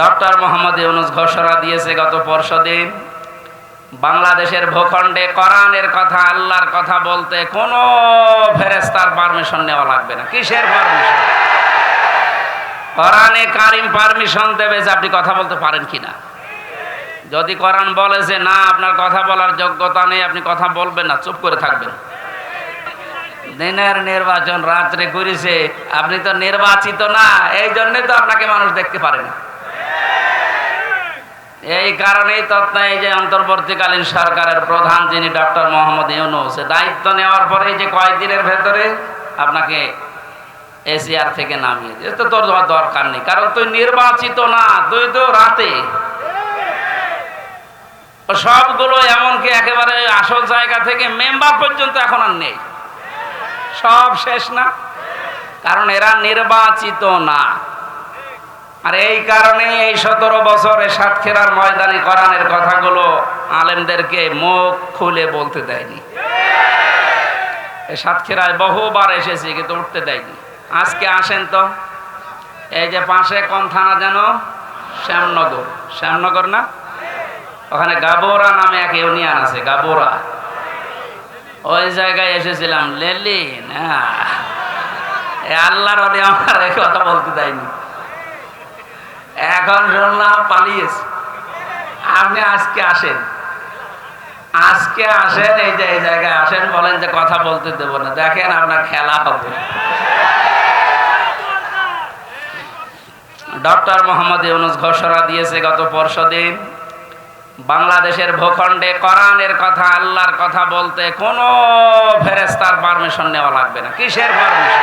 Doctor Mohammad Yunus ঘোষণা দিয়েছে গত পরশু বাংলাদেশের ভূখণ্ডে কোরআনের কথা, আল্লাহর কথা বলতে কোনো ফেরেস্তার পারমিশন নেওয়া লাগবে না। কিসের পারমিশন কোরআনে কারিম পারমিশন দেবে যে আপনি কথা বলতে পারেন কিনা যদি কোরআন বলে যে না, আপনার কথা বলার যোগ্যতা নেই, আপনি কথা বলবেন না, চুপ করে থাকবেন। দিনের নির্বাচন রাত্রে করেছে আপনি তো নির্বাচিত না এই জন্য তো আপনাকে মানুষ দেখতে পারে না। এই কারণেই এই যে অন্তর্বর্তীকালীন সরকারের প্রধান যিনি ডক্টর মোহাম্মদ ইউনুস দায়িত্ব নেওয়ার পরে যে কয়েকদিনের ভেতরে আপনাকে এসিআর থেকে নামিয়ে দিয়ে তো তোর দরকার নেই, কারণ তুই নির্বাচিত না, তুই তো রাতে। সবগুলো এমনকি একেবারে আসল জায়গা থেকে মেম্বার পর্যন্ত এখন আর নেই। সব শেষ না? কারণ এরা নির্বাচিত না। আর এই কারণে এই সতেরো বছরে সাতক্ষীরার ময়দানি করানের কথাগুলো আলেমদেরকে মুখ খুলে বলতে দেয়নি। সাতক্ষীরায় বহুবার এসেছি, কিন্তু উঠতে দেয়নি। আজকে আসেন তো? এই যে পাশে কোন থানা যেন? শ্যামনগর। শ্যামনগর না? ওখানে গাবোরা নামে এক ইউনিয়ন আছে, গাবোরা। ওই জায়গায় এসেছিলাম। লেলিন হ্যাঁ। এ আল্লাহর কথা বলতে দেয়নি। এখন শুনলাম পালিয়েছে। আপনি আজকে আসেন। আজকে আসেন, এই যে, এই জায়গায় আসেন, বলেন যে কথা বলতে দেবো না। দেখেন আপনার খেলা হবে। ডক্টর মোহাম্মদ ইউনুস ঘোষণা দিয়েছে গত পরশু দিন, বাংলাদেশের ভূখণ্ডে কোরআনের কথা, আল্লাহর কথা বলতে কোনো ফেরেস্তার পারমিশন নেওয়া লাগবে না। কিসের পারমিশন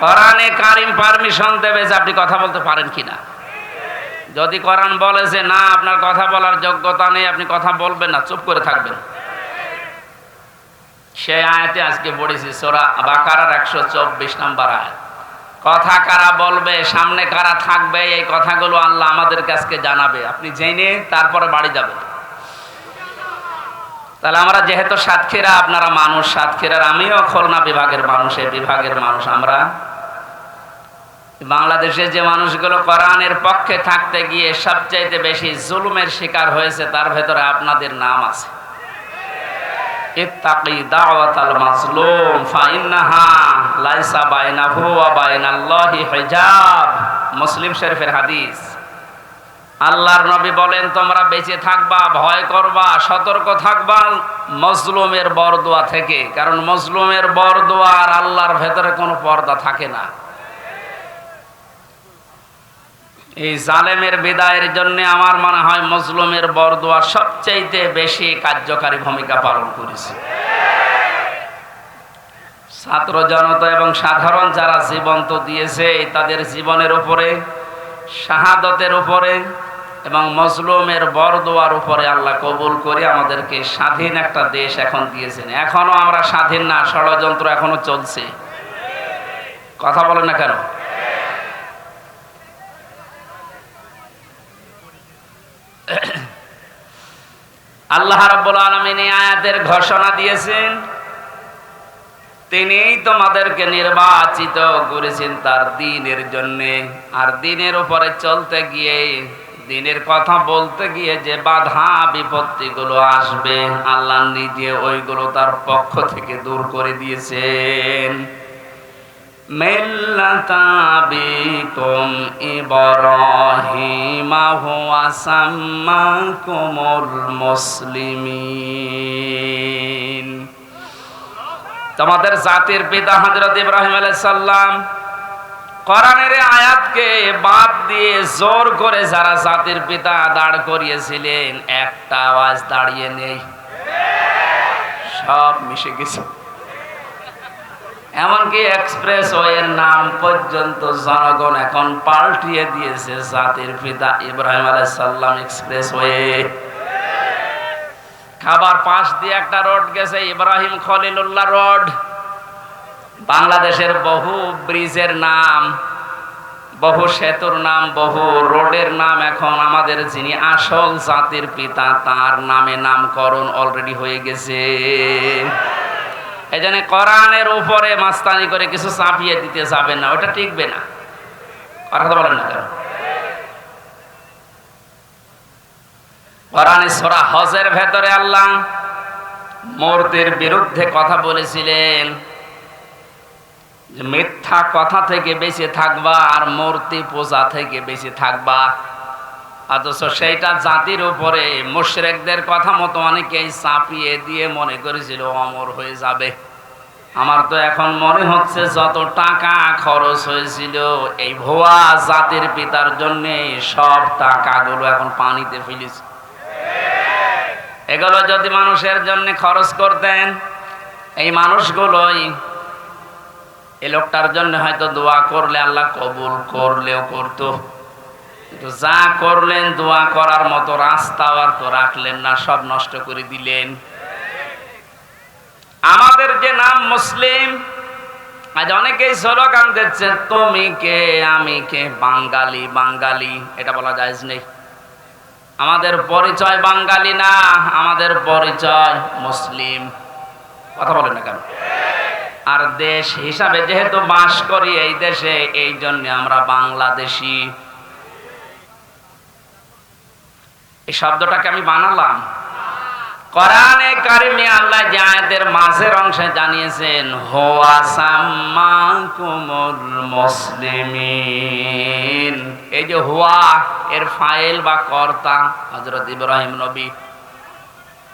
কোরআনে কারিম পারমিশন দেবে যে আপনি কথা বলতে পারেন কিনা। যদি কোরআন বলে যে না, আপনার কথা বলার যোগ্যতা নেই, আপনি কথা বলবেন না, চুপ করে থাকবেন। সেই আয়াতে আজকে পড়েছি, সোরা বাকারার একশো চব্বিশ নাম্বার আয়াত। কথা কারা বলবে, সামনে কারা থাকবে, এই কথাগুলো আল্লাহ আমাদের কাছকে জানাবে। আপনি জেনে তারপরে বাড়ি যাবেন। তাহলে আমরা যেহেতু সাতক্ষীরা, আপনারা মানুষ সাতক্ষীরার, আমিও খুলনা বিভাগের মানুষ, এই বিভাগের মানুষ আমরা। বাংলাদেশে যে মানুষগুলো কোরআনের পক্ষে থাকতে গিয়ে সবচাইতে বেশি জুলুমের শিকার হয়েছে, তার ভেতরে আপনাদের নাম আছে। মুসলিম শরীফের হাদিস। আল্লাহর নবী বলেন, তোমরা বেঁচে থাকবা, ভয় করবা, সতর্ক থাকবা মজলুমের বরদোয়া থেকে। কারণ মজলুমের বরদোয়া আর আল্লাহর ভেতরে কোনো পর্দা থাকে না। এই জালেমের বিদায়ের জন্য আমার মনে হয় মজলুমের বরদোয়া সবচাইতে বেশি কার্যকারী ভূমিকা পালন করেছে। ছাত্র জনতা এবং সাধারণ যারা জীবন্ত দিয়েছে, তাদের জীবনের উপরে, শাহাদতের উপরে এবং মজলুমের বরদোয়ার উপরে আল্লাহ কবুল করে আমাদেরকে স্বাধীন একটা দেশ এখন দিয়েছেন। এখনও আমরা স্বাধীন না, ষড়যন্ত্র এখনও চলছে। কথা বলেন না কেন? আল্লাহ রাব্বুল আলামিন আয়াতের ঘোষণা দিয়েছেন, তিনিই তোমাদেরকে নির্বাচিত করেছেন তার দিনের জন্য। আর দিনের উপরে চলতে গিয়ে দিনের কথা বলতে গিয়ে যে বাধা বিপত্তিগুলো আসবে, আল্লাহ নিজে ওইগুলো তার পক্ষ থেকে দূর করে দিয়েছেন। তোমাদের জাতির পিতা হযরত ইব্রাহিম আলাইহিস কোরআনের আয়াতকে বাদ দিয়ে জোর করে যারা জাতির পিতা দাঁড় করিয়েছিলেন, একটা আওয়াজ দাঁড়িয়ে নেই। সব মিশে গেছে। এমনকি এক্সপ্রেস ওয়ের নাম পর্যন্ত জনগণ এখন পাল্টিয়ে দিয়েছে জাতির পিতা ইব্রাহিম আলাইসাল্লাম এক্সপ্রেস ওয়ে। খাবার পাশ দিয়ে একটা রোড গেছে, ইব্রাহিম খলিলুল্লাহ রোড। বাংলাদেশের বহু ব্রিজের নাম, বহু সেতুর নাম, বহু রোডের নাম এখন আমাদের যিনি আসল জাতির পিতা, তার নামে নামকরণ অলরেডি হয়ে গেছে। এই কোরআনের উপরে মাস্তানি করে কিছু চাপিয়ে দিতে যাবে না, ওটা টিকবে না। কথা বলেন না কেন? কোরআনে সোরা হজের ভেতরে আল্লাহ মূর্তির বিরুদ্ধে কথা বলেছিলেন। মিথ্যা কথা থেকে বেঁচে থাকবা আর মূর্তি পূজা থেকে বেঁচে থাকবা। অথচ সেইটা জাতির উপরে মুশরেকদের কথা মতো অনেকেই চাপিয়ে দিয়ে মনে করেছিল অমর হয়ে যাবে। আমার তো এখন মনে হচ্ছে যত টাকা খরচ হয়েছিল, এই ভুয়া জাতির পিতার জন্য সব টাকাগুলো এখন পানিতে ফেলেছে। এগুলো যদি মানুষের জন্য খরচ করতেন, এই মানুষগুলোই এই লোকটার জন্য হয়তো দোয়া করলে আল্লাহ কবুল করলেও করতো। কিন্তু যা করলেন, দোয়া করার মতো রাস্তা আর তো রাখলেন না, সব নষ্ট করে দিলেন। আমাদের যে নাম মুসলিম, আজ অনেকেই স্লোগান দিচ্ছেন তুমি কে, আমি কে? বাঙালি বাঙালি। এটা বলা যায় নেই। আমাদের পরিচয় বাঙালি না, আমাদের পরিচয় মুসলিম। কথা বলেন না কেন? আর দেশ হিসাবে যেহেতু বাস করি এই দেশে, এই জন্য আমরা বাংলাদেশি। এই শব্দটাকে আমি বানালাম। কারিমে আল্লাহ মাঝের অংশে জানিয়েছেন, হোয়া এই যে হুয়া, এর ফাইল বা কর্তা হযরত ইব্রাহিম নবী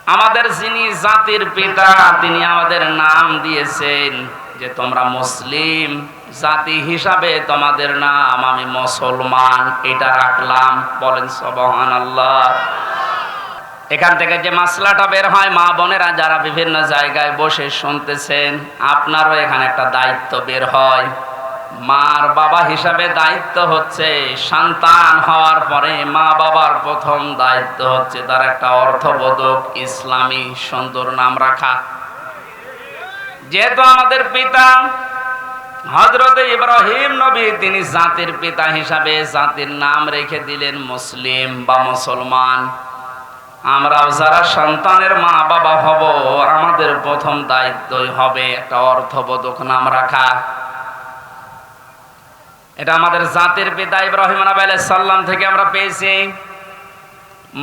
আমাদের যিনি জাতির পিতা, তিনি আমাদের নাম দিয়েছেন যে তোমরা মুসলিম জাতি হিসাবে তোমাদের নাম আমি মুসলমান, এটা রাখলাম। বলেন সবহান আল্লাহ এখান থেকে যে মাসলাটা বের হয়, মা বোনেরা যারা বিভিন্ন জায়গায় বসে শুনতেছেন, আপনারও এখানে একটা দায়িত্ব বের হয়। মার বাবা হিসাবে দায়িত্ব হচ্ছে, সন্তান হওয়ার পরে মা বাবার প্রথম দায়িত্ব হচ্ছে তার একটা অর্থবোধক ইসলামী সুন্দর নাম রাখা। যেহেতু আমাদের পিতা হজরত ইব্রাহিম নবী, তিনি জাতির পিতা হিসাবে জাতির নাম রেখে দিলেন মুসলিম বা মুসলমান। আমরাও যারা সন্তানের মা বাবা হব, আমাদের প্রথম দায়িত্বই হবে একটা অর্থবোধক নাম রাখা। এটা আমাদের জাতির পিতা ইব্রাহিম সাল্লাম থেকে আমরা পেয়েছি।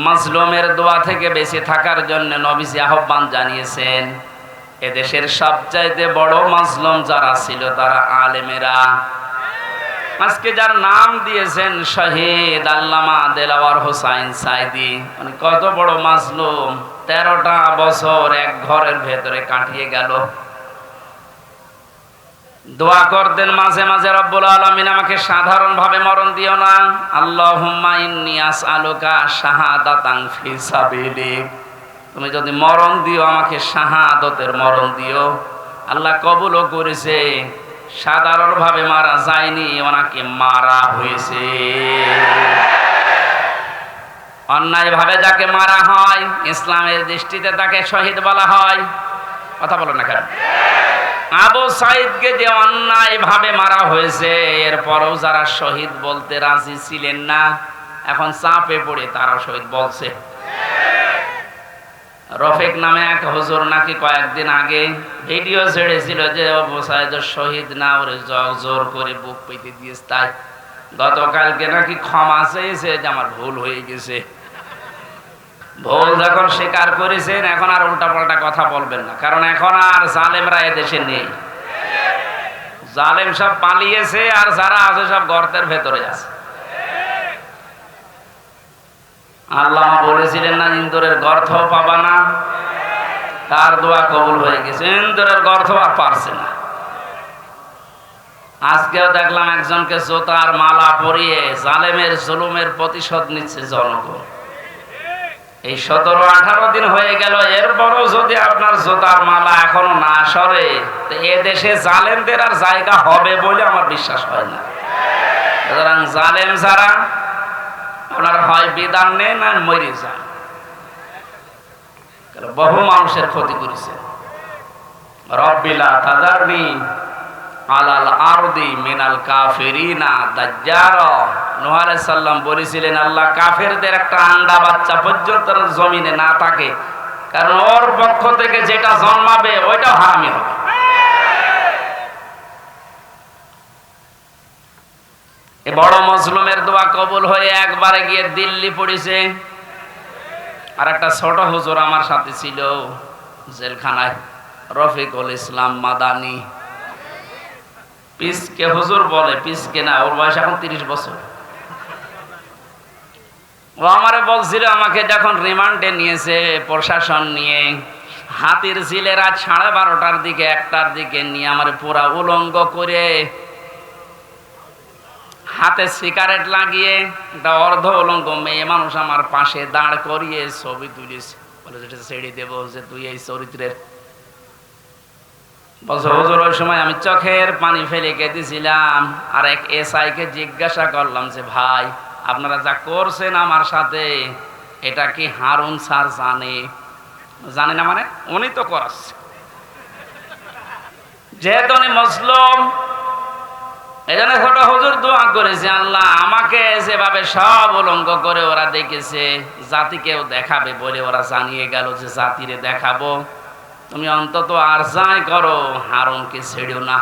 মাজলুমের দোয়া থেকে বেঁচে থাকার জন্য নবীজি আহ্বান জানিয়েছেন, এদেশের সবচাইতে বড় মাজলুম যারা ছিল তারা আলেমেরা। আজকে যার নাম দিয়েছেন শহীদ আল্লামা দেলাওয়ার হোসাইন সাইদি মানে কত বড় মাজলুম। তেরোটা বছর এক ঘরের ভেতরে কাটিয়ে গেল। দোয়া করতেন মাঝে মাঝে রব্বুল আলমিন আমাকে সাধারণ ভাবে মরণ দিও না। আল্লাহ তুমি যদি মরণ দিও, আমাকে শাহাদতের মরণ দিও। আল্লাহ কবুলও করেছে সাধারণ ভাবে মারা যায়নি, ওনাকে মারা হয়েছে। অন্যায় ভাবে যাকে মারা হয়, ইসলামের দৃষ্টিতে তাকে শহীদ বলা হয়। কথা বলো না কেন? আবু সাইদকে যে অন্যায় ভাবে মারা হয়েছে, এরপরও যারা শহীদ বলতে রাজি ছিলেন না, এখন চাপে পড়ে তারা শহীদ বলছে। রফিক নামে এক হুজুর নাকি কয়েকদিন আগে ভিডিও ছেড়েছিল যে আবু সাইদ শহীদ না, ওরে জোর করে বুক পেতে দিয়েছে তাই। গতকালকে নাকি ক্ষমা চেয়েছে যে আমার ভুল হয়ে গেছে। ভুল যখন স্বীকার করেছেন, এখন আর উল্টাপাল্টা কথা বলবেন না। কারণ এখন আর জালেমরা এদেশে নেই। জালেম সব পালিয়েছে আর যারা আছে সব গর্তের ভেতরে আছে। আল্লাহ বলেছিলেন না, ইন্দুরের গর্থ পাবা না। তার দোয়া কবুল হয়ে গেছে। ইন্দুরের গর্থ আর পারছে না। আজকেও দেখলাম একজনকে জোতার মালা পরিয়ে জালেমের জুলুমের প্রতিশোধ নিচ্ছে জনগণ। এই সতেরো, আঠারো দিন হয়ে গেল, এরপরও যদি আপনার জোতার মালা এখনও না সরে, তো দেশে জালেমদের আর জায়গা হবে বলে আমার বিশ্বাস হয় না। সুতরাং জালেম যারা আপনার হয় বিধান নেন না মরে যান। বহু মানুষের ক্ষতি করেছে। তাজারনি আলাল আরদি মিনাল কাফিরিনা দাজ্জার। নূহ আলাইহিস বলেছিলেন, আল্লাহ কাফেরদের একটা আন্ডা বাচ্চা পর্যন্ত জমিনে না থাকে। কারণ ওর পক্ষ থেকে যেটা জন্মাবে ওইটা হারামি হবে। বড় মজলুমের দোয়া কবুল হয়ে একবারে গিয়ে দিল্লি পড়েছে। আর একটা ছোট হুজুর আমার সাথে ছিল, জেলখানায়, রফিকুল ইসলাম মাদানি। পিসকে হুজুর বলে, পিসকে না, ওর বয়স এখন তিরিশ বছর। ও আমারে বলছিল আমাকে যখন রিমান্ডে নিয়েছে প্রশাসন নিয়ে, হাতির ঝিলে রাত সাড়ে বারোটার দিকে, একটার দিকে নিয়ে আমার পুরা উলঙ্গ করে হাতে সিগারেট লাগিয়ে একটা অর্ধ উলঙ্গ মেয়ে মানুষ আমার পাশে দাঁড় করিয়ে ছবি তুলিস বলে যেটা ছেড়ে দেবো যে তুই এই চরিত্রের। বলছে, হুজুর, ওই সময় আমি চোখের পানি ফেলে কেঁদেছিলাম। আর এক এসআই কে জিজ্ঞাসা করলাম যে, ভাই আপনারা যা করছেন আমার সাথে, এটা কি হারুন স্যার জানে? জানে না মানে? উনি তো করাচ্ছে। যেহেতু উনি মুসলিম এই জন্য ছোট হুজুর দোয়া করেছে, আল্লাহ আমাকে যেভাবে সব উলঙ্গ করে ওরা দেখেছে, জাতিকেও দেখাবে বলে ওরা জানিয়ে গেল যে জাতিরে দেখাবো। তুমি অন্তত আর যাই করো, হারুনকে ছেড়েও না।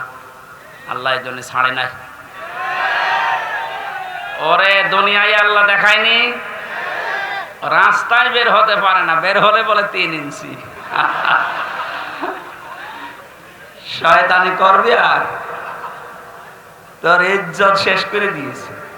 আল্লাহ এই জন্য ছাড়ে নাই। ওরে দুনিয়ায় আল্লাহ দেখায়নি? রাস্তায় বের হতে পারে না, বের হলে বলে তিন ইঞ্চি। শয়তানি করবে আর? তোর ইজ্জত শেষ করে দিয়েছে।